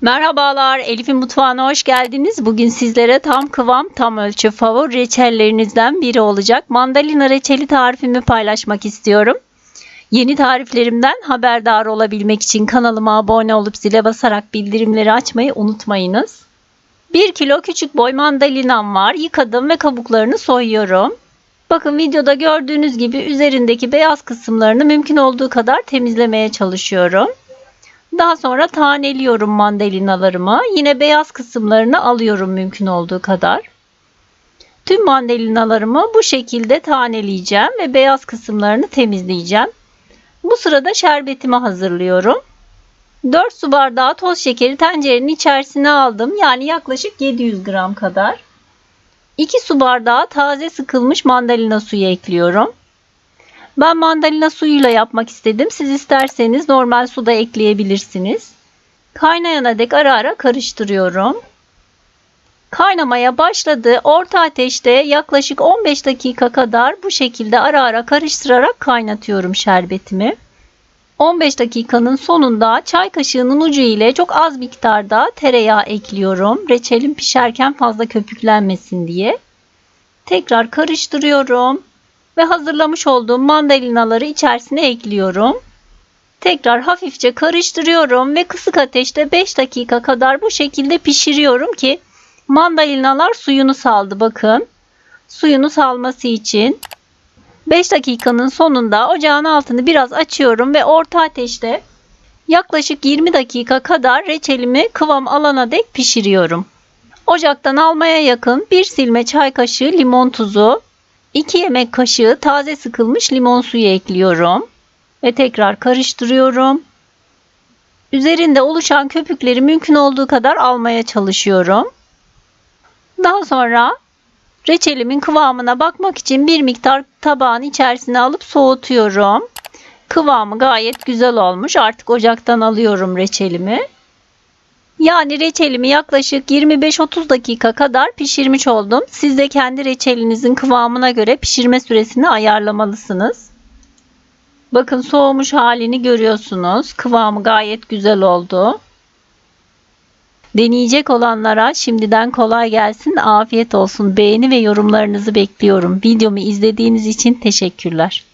Merhabalar, Elif'in mutfağına hoş geldiniz. Bugün sizlere tam kıvam, tam ölçü favori reçellerinizden biri olacak mandalina reçeli tarifimi paylaşmak istiyorum. Yeni tariflerimden haberdar olabilmek için kanalıma abone olup zile basarak bildirimleri açmayı unutmayınız. 1 kilo küçük boy mandalinam var. Yıkadım ve kabuklarını soyuyorum. Bakın videoda gördüğünüz gibi üzerindeki beyaz kısımlarını mümkün olduğu kadar temizlemeye çalışıyorum. Daha sonra taneliyorum mandalinalarımı. Yine beyaz kısımlarını alıyorum mümkün olduğu kadar. Tüm mandalinalarımı bu şekilde taneleyeceğim ve beyaz kısımlarını temizleyeceğim. Bu sırada şerbetimi hazırlıyorum. 4 su bardağı toz şekeri tencerenin içerisine aldım. Yani yaklaşık 700 gram kadar. 2 su bardağı taze sıkılmış mandalina suyu ekliyorum. Ben mandalina suyuyla yapmak istedim. Siz isterseniz normal suda ekleyebilirsiniz. Kaynayana dek ara ara karıştırıyorum. Kaynamaya başladı. Orta ateşte yaklaşık 15 dakika kadar bu şekilde ara ara karıştırarak kaynatıyorum şerbetimi. 15 dakikanın sonunda çay kaşığının ucu ile çok az miktarda tereyağı ekliyorum. Reçelim pişerken fazla köpüklenmesin diye. Tekrar karıştırıyorum ve hazırlamış olduğum mandalinaları içerisine ekliyorum. Tekrar hafifçe karıştırıyorum ve kısık ateşte 5 dakika kadar bu şekilde pişiriyorum ki mandalinalar suyunu saldı bakın. Suyunu salması için 5 dakikanın sonunda ocağın altını biraz açıyorum ve orta ateşte yaklaşık 20 dakika kadar reçelimi kıvam alana dek pişiriyorum. Ocaktan almaya yakın bir silme çay kaşığı limon tuzu, 2 yemek kaşığı taze sıkılmış limon suyu ekliyorum ve tekrar karıştırıyorum. Üzerinde oluşan köpükleri mümkün olduğu kadar almaya çalışıyorum. Daha sonra reçelimin kıvamına bakmak için bir miktar tabağın içerisine alıp soğutuyorum. Kıvamı gayet güzel olmuş. Artık ocaktan alıyorum reçelimi. Yani reçelimi yaklaşık 25-30 dakika kadar pişirmiş oldum. Siz de kendi reçelinizin kıvamına göre pişirme süresini ayarlamalısınız. Bakın soğumuş halini görüyorsunuz. Kıvamı gayet güzel oldu. Deneyecek olanlara şimdiden kolay gelsin, afiyet olsun. Beğeni ve yorumlarınızı bekliyorum. Videomu izlediğiniz için teşekkürler.